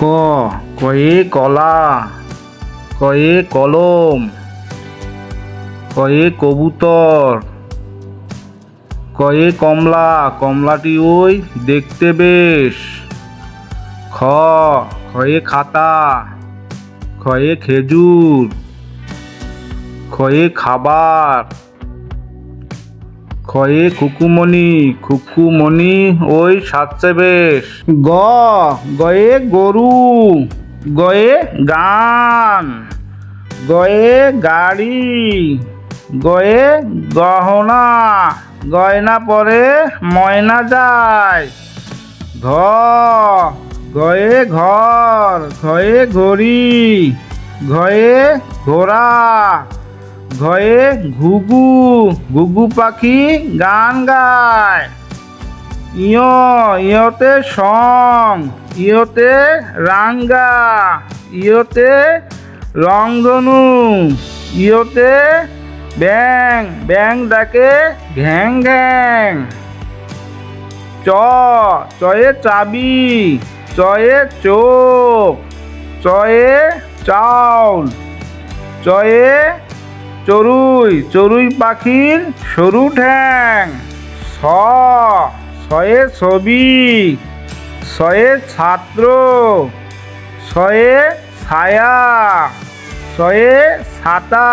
ক, কয়ে কলা, কয়ে কলম, কয়ে কবুতর, কয়ে কমলা, কমলাটি ওই দেখতে বেশ। খ খয়ে খাতা খয়ে খেজুর খয়ে খাবার। খয়ে খুকুমণি খুকুমণি, ওই সাজছে বেশ। গ, গয়ে গরু, গয়ে গান, গয়ে গাড়ি, গয়ে গহনা, গয়না পরে ময়না যায়। ঘ গয়ে ঘর, ঘয়ে ঘড়ি, ঘয়ে ঘোড়া ঘয়ে ঘুঘু ঘুঘু পাখি গান গায়। ইয়, ইয়তে সং, ইয়তে রাঙ্গা, ইয়তে রংধনু, ইয়তে ব্যাং ব্যাং ডাকে ঘ্যাং ঘ্যাং। চ, চয়ে চাবি, চয়ে চোখ, চয়ে চাউল, চয়ে চড়ুই চড়ুই পাখির সরু ঠ্যাং। ছ ছয়ে ছবি ছয়ে ছাত্র ছয়ে ছায়া ছয়ে ছাতা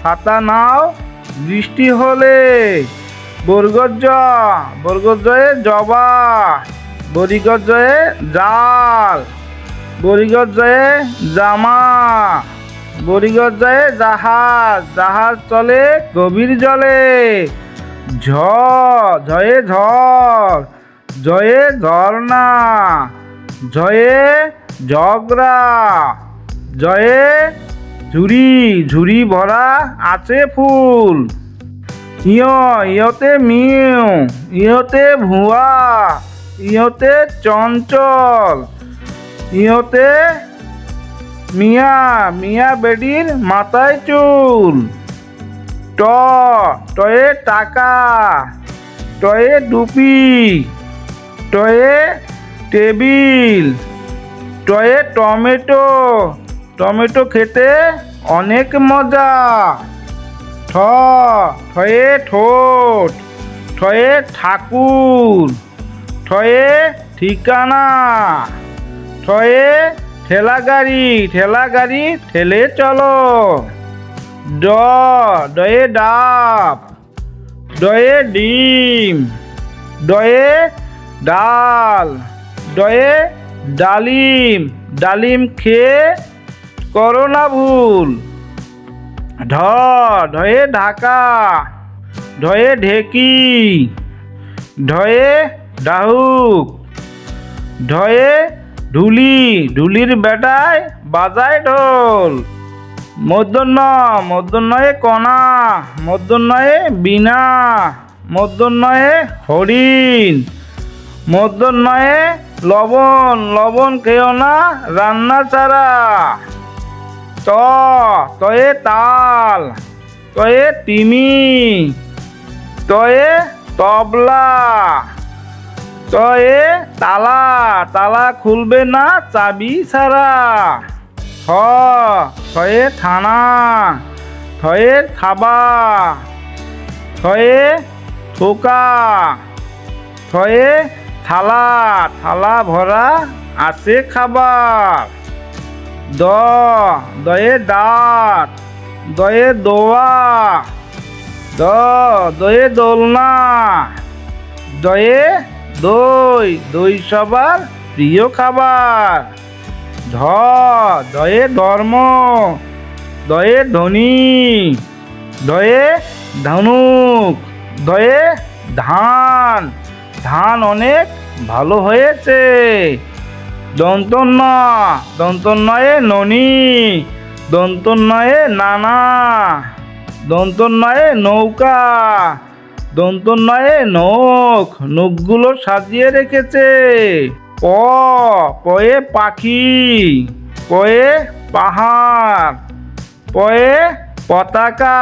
ছাতা নাও বৃষ্টি হলে। বর্গজ বর্গজয়ে জবা বরিগজয়ে জাল বরিগজয়ে জামা বরিগজয়ে জাহাজ জাহাজ চলে গভীর জলে। ঝ, ঝয়ে ঝড় জয়ে ঝর্ণা জয়ে ঝগড়া জয়ে ঝুড়ি ঝুড়ি ভরা আছে ফুল। ইয়, ইয়তে মিউ, ইয়তে ভুয়া, ইয়তে চঞ্চল, ইয়তে মিয়া মিয়া বেডির মাথায় চুল। ট, টয়ে টাকা। টয়ে ডুপি টয়ে টেবিল। টয়ে টমেটো। টমেটো খেতে অনেক মজা। ঠয়ে ঠোঁট। ঠয়ে ঠাকুর। ঠয়ে ঠিকানা। ঠয়ে ঠেলা গাড়ি ঠেলা গাড়ি, ঠেলে চলো। ড, ডয়ে ডাব, ডয়ে ডিম, ডয়ে ডাল, ডয়ে ডালিম ডালিম খেয়ে করো না ভুল। ঢ ঢয়ে ঢাকা ঢয়ে ঢেকি ঢয়ে ডাহুক ঢয়ে ঢুলি, ঢুলির বেটায় বাজায় ঢোল। মধ্যাহ্ন মধ্যাহ্নয়ে কণা মধ্যন্নয়ে বিনা মধ্যন্নয়ে হরিণ মধ্যন্নয়ে লবণ লবণ খেও না রান্না ছাড়া ত, তয়ে তাল, তয়ে তিমি, তয়ে তবলা। তয়ে তালা তালা খুলবে না চাবি ছাড়া। থ থয়ে থানা, থয়ে থাবা, থয়ে থোকা, থয়ে থালা থালা ভরা আছে খাবার। দ, দয়ে দাঁত, দয়ে দোয়া, দ, দয়ে দোলনা, দয়ে দই দই সবার প্রিয় খাবার। ধ, দয়ে ধর্ম, দয়ে ধনী, দয়ে ধনুক, দয়ে ধান। ধান অনেক ভালো হয়েছে। দন্তন্য দন্তন্নয়ে ননি, দন্তন্নয়ে নানা, দন্তন্নয়ে নৌকা। দন্তন্নয়ে নখ, নখগুলো সাজিয়ে রেখেছে। প, পয়ে পাখি, পয়ে পাহাড়, পয়ে পতাকা,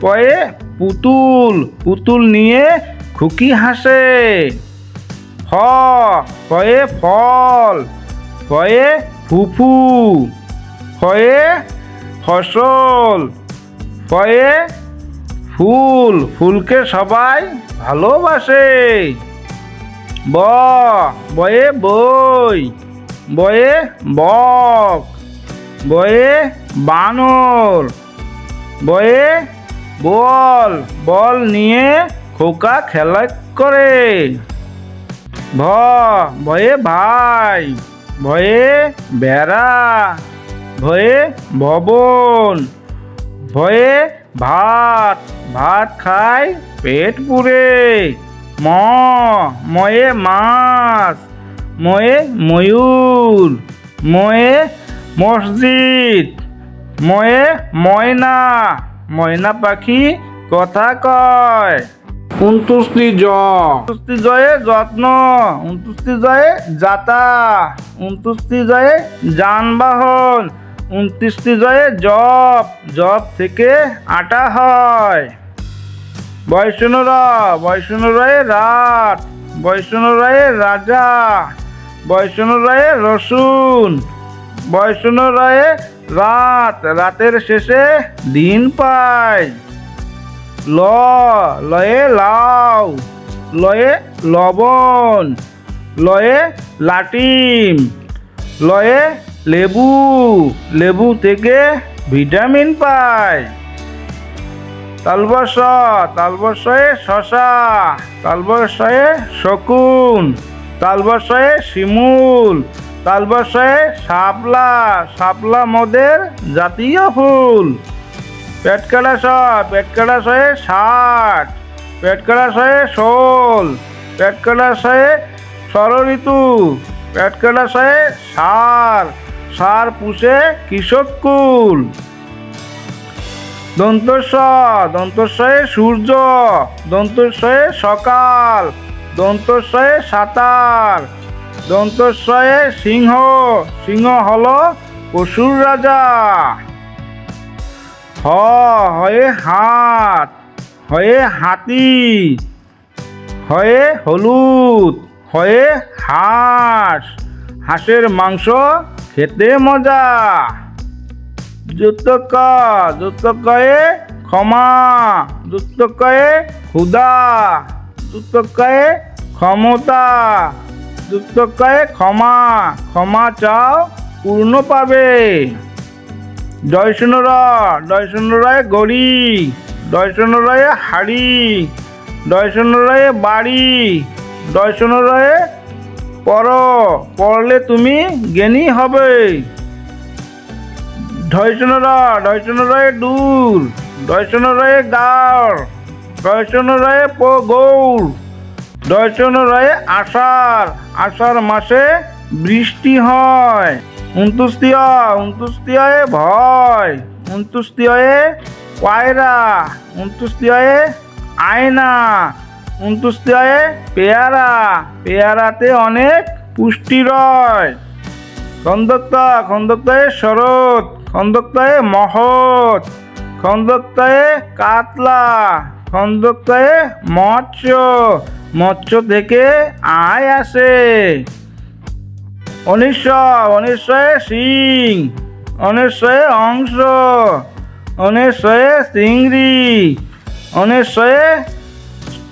পয়ে পুতুল পুতুল নিয়ে খুকি হাসে। ফ ফয়ে ফল ফয়ে ফুফু ফয়ে ফসল ফয়ে ফুল, ফুলকে সবাই ভালোবাসে। ব বয়ে বই, বয়ে বক, বয়ে বানর, বয়ে বল বল নিয়ে খোকা খেলা করে। ভ ভয়ে ভাই ভয়ে বেড়া ভয়ে ভবন ভয়ে ভাত ভাত খায় পেট পুরে ম ময়ে মাছ ময়ে ময়ূর ময়ে মসজিদ ময়ে ময়না ময়না পাখি কথা কয়। উনতুষ্টি জ উনতুষ্টি জয়ে যত্ন উনতুষ্টি জয়ে যাতা উনতুষ্টি জয়ে যানবাহন উনত্রিশটি জয়ে জব জব থেকে আটা হয়। বৈষ্ণর বৈষ্ণরায়ে রাত বৈষ্ণরায়ে রাজা বৈষ্ণরায়ে রসুন বৈষ্ণরায়ে রাত, রাতের শেষে দিন পায়। ল, লয়ে লাউ, লয়ে লবণ, লয়ে লাটিম, লয়ে লেবু লেবু থেকে ভিটামিন পায় তালবস, তালবসয়ে শশা তালবসয়ে শকুন, তালবসয়ে শিমুল, তালবসয়ে শাপলা শাপলা মদের জাতীয় ফুল। পেট কাটা স পেট কাটা শয়ে ষাট পেট কাটা শয়ে ষোল পেট কাটা শয়ে ষড় ঋতু পেট কাটা শয়ে সার সার পুষে কৃষক কুল। দন্তস্ব দন্তস্বয়ে সূর্য দন্তস্বয়ে সকাল দন্তস্বয়ে সাঁতার দন্তস্বয়ে সিংহ সিংহ হল পশুর রাজা। হ, হয়ে হাত, হয়ে হাতি, হয়ে হলুদ, হয়ে হাঁস, হাঁসের মাংস খেতে মজা। যুক্তক যুক্তকয়ে ক্ষমা যুক্তকয়ে ক্ষুদা যুক্তকয়ে ক্ষমতা যুক্তকয়ে ক্ষমা ক্ষমা চাও পূর্ণ পাবে। জয়সুনর জয়সুনরায় গড়ি জয়সুনরায় হাড়ি জয়সুনরায় বাড়ি জয়সুনরায় পর পড়লে তুমি জ্ঞানী হবে। ঢয়সনরা ঢয়সনরায় দূর ঢয়সনরায় গাড় ঢয়সনরায় প গৌর ঢয়সনরায় আষাঢ় আষাঢ় মাসে বৃষ্টি হয়। উনতুস্তিয়া উনতুস্তিয়ায় ভয় উনতুস্তিয়ায় পায়রা উনতুস্তিয়ায় আয়না উনতুস্তিয়ায় পেয়ারা। পেয়ারাতে অনেক পুষ্টি রয়। খন্দক্তা, খন্দক্তায় শরৎ, খন্দক্তায় মহৎ, খন্দক্তায় কাতলা, খন্দক্তায় মৎস্য মৎস্য থেকে আয় আসে। অনিশ্বর অনিশ্বয়ে সিং অনিশ্বয়ে অংশ অনিশ্বয়ে চিংড়ি অনিশ্বয়ে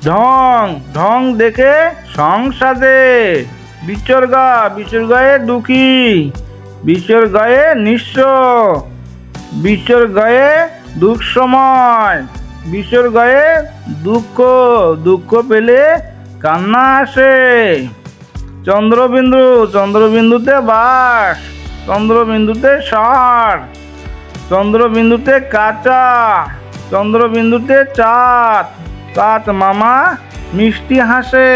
ঢং ঢং দেখে সংসাদে বিচর্গা, বিচর্গায়ে দুঃখী। বিচর্গায়ে নিঃস্ব। বিচর্গায়ে দুঃখ সময় বিচর্গায়ে দুঃখ দুঃখ পেলে কান্না আসে। চন্দ্রবিন্দু, চন্দ্রবিন্দুতে বাস, চন্দ্রবিন্দুতে সার, চন্দ্রবিন্দুতে কাঁচা, চন্দ্রবিন্দুতে চাঁদ। চাঁদ মামা মিষ্টি হাসে।